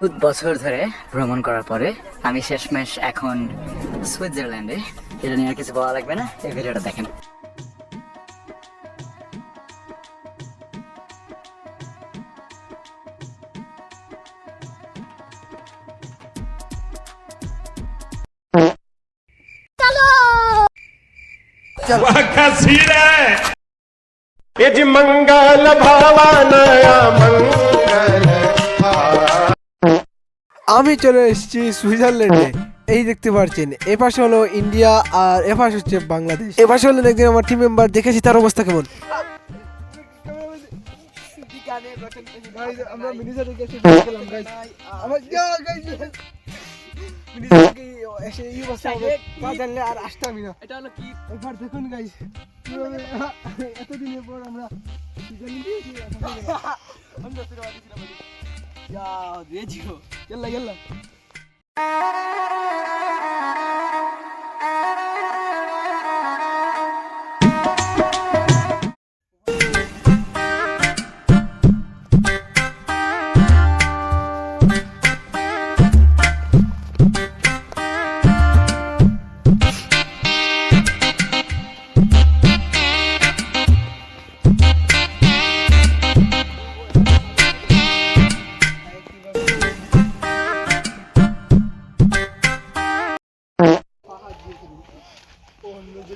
বহুত বছর ধরে ভ্রমণ করার পরে আমি শেষমেশ এখন সুইজারল্যান্ডে এটা নিয়ে আর কিছু বলা লাগবে না এই ভিডিওটা দেখেন वाघा सीरा ये जी मंगल भावानया मंगल আমি চলে এসেছি সুইজারল্যান্ডে। এই দেখতে পাচ্ছেন এ পাশে হলো ইন্ডিয়া আর এ পাশে হচ্ছে বাংলাদেশ। এ পাশে হলেন একদিন আমার টিম মেম্বার দেখেছি তার অবস্থা কেমন। আর আসতামই না এটা হলো কি একবার দেখুন গাইস এতদিনের পর আমরা আমরা ফিরে يلا يلا.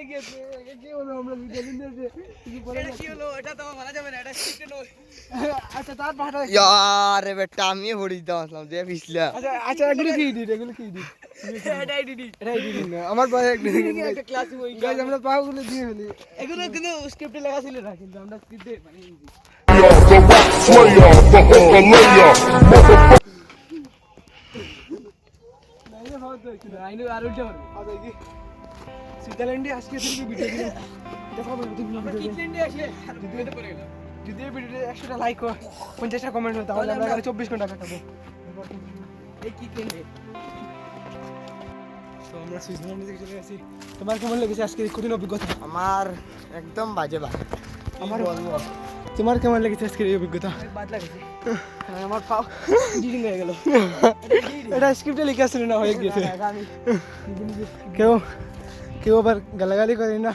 আমার সবার এদিকে আসো, আসো। আমি পরে গিয়েছি এ কি হলো আমরা সুইজারল্যান্ডে এসে কিছু পরে কি হলো এটা তো মানা যাবে না এটা স্ক্রিপ্টে আচ্ছা তার পাঠাটা यार बेटा আমি পড়ি দাও আসলাম যে পিছলা আচ্ছা আচ্ছা এগুলো কি এডিট এগুলো কি এডিট এটা এডিট এটা এডিট না আমার পায়ে একটা ক্লাস ওই গাইস আমরা পাগুলো দিয়ে ফেলি এগুলো কিন্তু স্ক্রিপ্টে লেখা ছিল না কিন্তু আমরা স্ক্রিপ্টে মানে the rock slayer, the hooker layer, motherfucker. আইনো আর উল্টা পারবে আচ্ছা কি সুইজারল্যান্ডে আজকে থেকে ভিডিও দিলাম। দেখো আমরা কিটল্যান্ডে আসে ভিডিওতে পড়ে গেলাম যদি এই ভিডিওতে একশোটা লাইক হয় পঞ্চাশটা কমেন্ট হয় তাহলে আমরা এখানে চব্বিশ ঘণ্টা কাটাবো এই কিটল্যান্ডে তো আমরা সুইজারল্যান্ডে থেকে চলে গেছি। তোমার কেমন লেগেছে আজকে কঠিন অভিজ্ঞতা? আমার একদম বাজে বা আমার তোমার কেমন লেগেছে আজকের এই অভিজ্ঞতা? বাদ লাগেছে। আমার পাও এডিটিং হয়ে গেল। এটা স্ক্রিপ্টে লিখে আসলে না হয়ে গিয়েছে কেউ কেউ আবার গালাগালি করে না